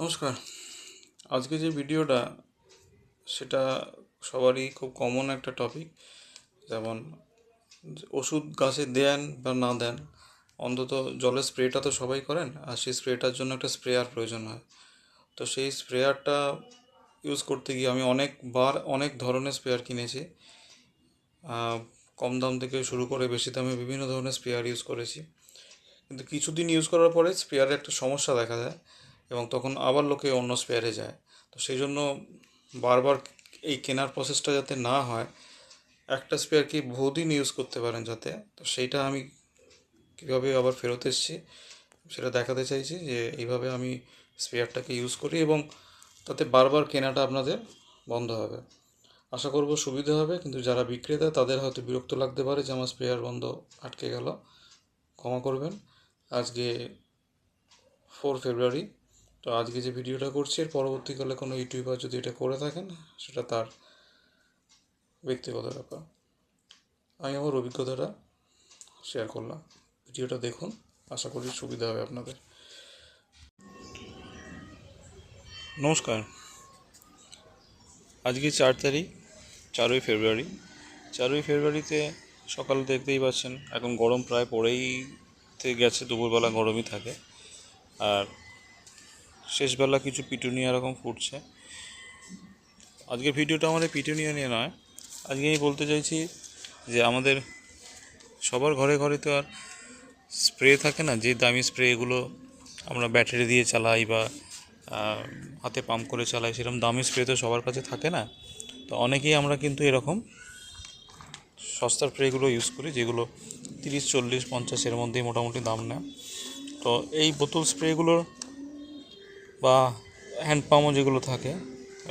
নমস্কার। আজকে যে ভিডিওটা, সেটা সবারই খুব কমন একটা টপিক যেমন ওষুধ গাছে দেন বা না দেন, অন্তত জলের স্প্রেটা তো সবাই করেন, আর সেই স্প্রেটার জন্য একটা স্প্রেয়ার প্রয়োজন হয়। তো সেই স্প্রেয়ারটা ইউজ করতে গিয়ে আমি অনেকবার অনেক ধরনের স্প্রেয়ার কিনেছি। কম দাম থেকে শুরু করে বেশি দামে বিভিন্ন ধরনের স্প্রেয়ার ইউজ করেছি। কিন্তু কিছুদিন ইউজ করার পরে স্পেয়ারে একটা সমস্যা দেখা যায় এবং তখন আবার লোকে অন্য স্পেয়ারে যায়। তো সেই জন্য বারবার এই কেনার প্রসেসটা যাতে না হয়, একটা স্পেয়ারকে বহুদিন ইউজ করতে পারেন যাতে, তো সেইটা আমি কীভাবে আবার ফেরত এসেছি সেটা দেখাতে চাইছি যে এইভাবে আমি স্পেয়ারটাকে ইউজ করি এবং তাতে বারবার কেনাটা আপনাদের বন্ধ হবে। আশা করব সুবিধা হবে, কিন্তু যারা বিক্রেতা তাদের হয়তো বিরক্ত লাগতে পারে যে আমার স্পেয়ার বন্ধ আটকে গেল। ক্ষমা করবেন। আজকে ফোর ফেব্রুয়ারি তো আজকে যে ভিডিওটা করছি, এর পরবর্তীকালে কোনো ইউটিউবার যদি এটা করে থাকেন, সেটা তার ব্যক্তিগত ব্যাপার। আমি আমার অভিজ্ঞতাটা শেয়ার করলাম। ভিডিওটা দেখুন, আশা করি সুবিধা হবে আপনাদের। নমস্কার। আজকে চার তারিখ, চারই ফেব্রুয়ারি। চারই ফেব্রুয়ারিতে সকাল দেখতেই পাচ্ছেন, এখন গরম প্রায় পড়েই গেছে, দুপুরবেলা গরমই থাকে। আর শেষবেলা কিছু পিটুনিয়া এরকম ফুটছে। আজকের ভিডিওটা আমাদের পিটুনিয়া নিয়ে নয়। আজকে আমি বলতে চাইছি যে আমাদের সবার ঘরে ঘরে তো আর স্প্রে থাকে না, যে দামি স্প্রেগুলো আমরা ব্যাটারি দিয়ে চালাই বা হাতে পাম্প করে চালাই, সেরকম দামি স্প্রে তো সবার কাছে থাকে না। তো অনেকেই আমরা কিন্তু এরকম সস্তার স্প্রেগুলো ইউজ করি, যেগুলো তিরিশ, চল্লিশ পঞ্চাশের মধ্যেই মোটামুটি দাম নেয়। তো এই বোতল স্প্রেগুলোর বা হ্যান্ড পাম্পও যেগুলো থাকে,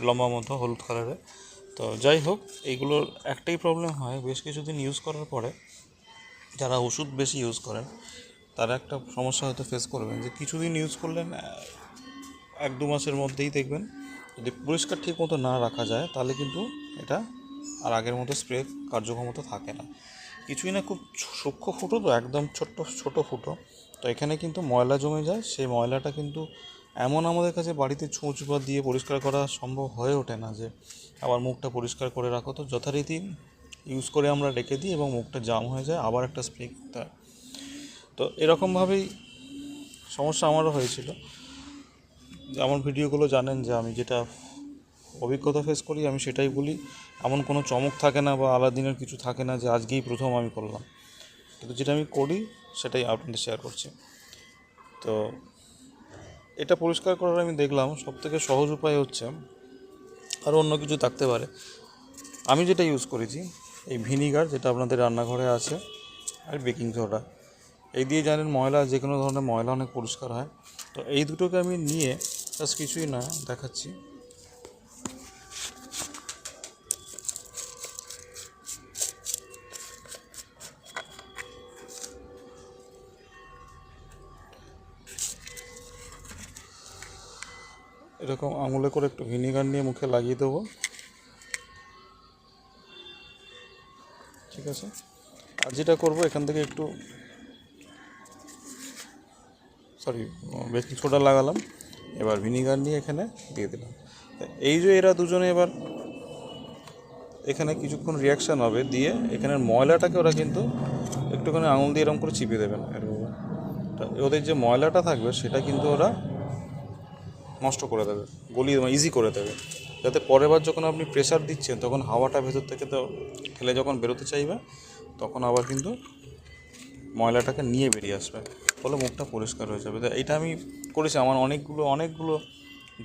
লম্বা মতো, হলুদ কালারে তো যাই হোক, এইগুলোর একটাই প্রবলেম হয়, বেশ কিছুদিন ইউজ করার পরে যারা ওষুধ বেশি ইউজ করেন, তারা একটা সমস্যা হয়তো ফেস করবেন যে কিছুদিন ইউজ করলেন এক দু মাসের মধ্যেই দেখবেন, যদি পরিষ্কার ঠিক মতো না রাখা যায়, তাহলে কিন্তু এটা আর আগের মতো স্প্রে কার্যক্ষমতা থাকে না। কিছুই না, খুব সূক্ষ্ম ফুটো তো, একদম ছোট্ট, ছোট ফুটো। তো এখানে কিন্তু ময়লা জমে যায়, সেই ময়লাটা কিন্তু এমন আমাদের কাছে বাড়িতে ছুঁচ বা দিয়ে পরিষ্কার করা সম্ভব হয়ে ওঠে না যে, আবার মুখটা পরিষ্কার করে রাখো। তো যথারীতি ইউজ করে আমরা রেখে দিই এবং মুখটা জাম হয়ে যায়, আবার একটা স্প্রে করতে হয় তো এরকমভাবেই সমস্যা আমারও হয়েছিল। আমার ভিডিওগুলো জানেন যে, আমি যেটা অভিজ্ঞতা ফেস করি, আমি সেটাই বলি। এমন কোনো চমক থাকে না বা আলাদিনের কিছু থাকে না যে, আজকেই প্রথম আমি করলাম। কিন্তু যেটা আমি করি, সেটাই আপনাদের শেয়ার করছি। তো এটা পরিষ্কার করার আমি দেখলাম, সবথেকে সহজ উপায় হচ্ছে আরও অন্য কিছু থাকতে পারে। আমি যেটা ইউজ করেছি, এই ভিনিগার যেটা আপনাদের রান্নাঘরে আছে, আর বেকিং সোডা এই দিয়ে জানেন ময়লা যে কোনো ধরনের ময়লা অনেক পরিষ্কার হয়। তো এই দুটোকে আমি নিয়ে কিছুই না, দেখাচ্ছি। এরকম আঙুলে করে একটু ভিনিগার নিয়ে মুখে লাগিয়ে দেবো। ঠিক আছে? আর যেটা করব, এখান থেকে একটু সরি বেকিং সোডা লাগালাম। এবার ভিনিগার নিয়ে এখানে দিয়ে দিলাম। এই যে এরা দুজনে এবার এখানে কিছুক্ষণ রিয়াকশান হবে, দিয়ে এখানের ময়লাটাকে ওরা কিন্তু একটুখানি আঙুল দিয়ে এরকম করে চিপে দেবেন এরকম। ওদের যে ময়লাটা থাকবে, সেটা কিন্তু ওরা নষ্ট করে দেবে, গলিয়ে ইজি করে দেবে। যাতে পরের বার যখন আপনি প্রেশার দিচ্ছেন, তখন হাওয়াটা ভেতর থেকে তো ঠেলে যখন বেরোতে চাইবে, তখন আবার কিন্তু ময়লাটাকে নিয়ে বেরিয়ে আসবে। ফলে মুখটা পরিষ্কার হয়ে যাবে। তো এইটা আমি করেছি, আমার অনেকগুলো অনেকগুলো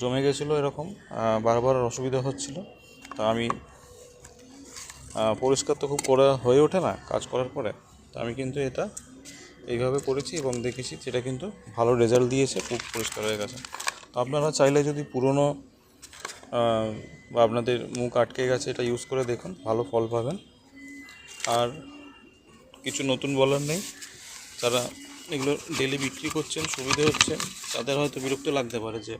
জমে গেছিল এরকম বারবার অসুবিধা হচ্ছিল। তা আমি পরিষ্কার তো খুব করা হয়ে ওঠে না, কাজ করার পরে। তো আমি কিন্তু এটা এইভাবে করেছি এবং দেখেছি, যেটা কিন্তু ভালো রেজাল্ট দিয়েছে, খুব পরিষ্কার হয়ে গেছে। তো আপনারা চাইলে যদি পুরনো বা আপনাদের মুখ আটকে গেছে, এটা ইউজ করে দেখুন, ভালো ফল পাবেন। আর কিছু নতুন বলার নেই। যারা এগুলো ডেলি বিক্রি করছেন, সুবিধে হচ্ছে, তাদের হয়তো বিরক্ত লাগতে পারে যে,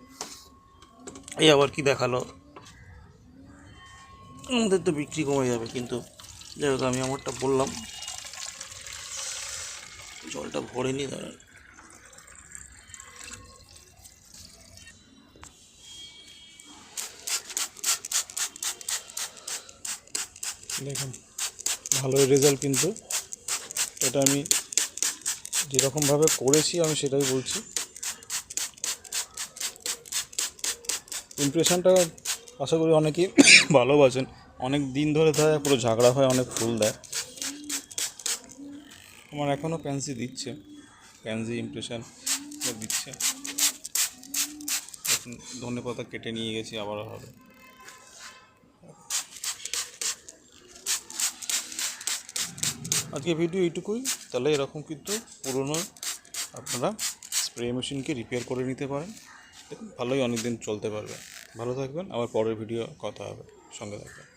এই আবার কি দেখাল? আমাদের তো বিক্রি কমে যাবে, কিন্তু যাই আমি আমারটা বললাম। জলটা ভরে নি দাঁড়ান। দেখুন, ভালোই রেজাল্ট কিন্তু। এটা আমি যেরকমভাবে করেছি, আমি সেটাই বলছি। ইমপ্রেশনটা আশা করি অনেকেই ভালোবাসেন। অনেক দিন ধরে থাকে পুরো ঝাগড়া হয়, অনেক ফুল দেয়। আমার এখনও প্যান্সি দিচ্ছে। প্যান্সি ইমপ্রেশন দিচ্ছে। ধনে পাতা কেটে নিয়ে গেছি, আবারও হবে। আজকে ভিডিও এইটুকুই। তাহলে এরকম কিন্তু পুরনো আপনারা স্প্রে মেশিনকে রিপেয়ার করে নিতে পারেন। দেখুন, ভালোই অনেক দিন চলতে পারবে। ভালো থাকবেন, আবার পরের ভিডিও কথা হবে। সঙ্গে থাকবেন।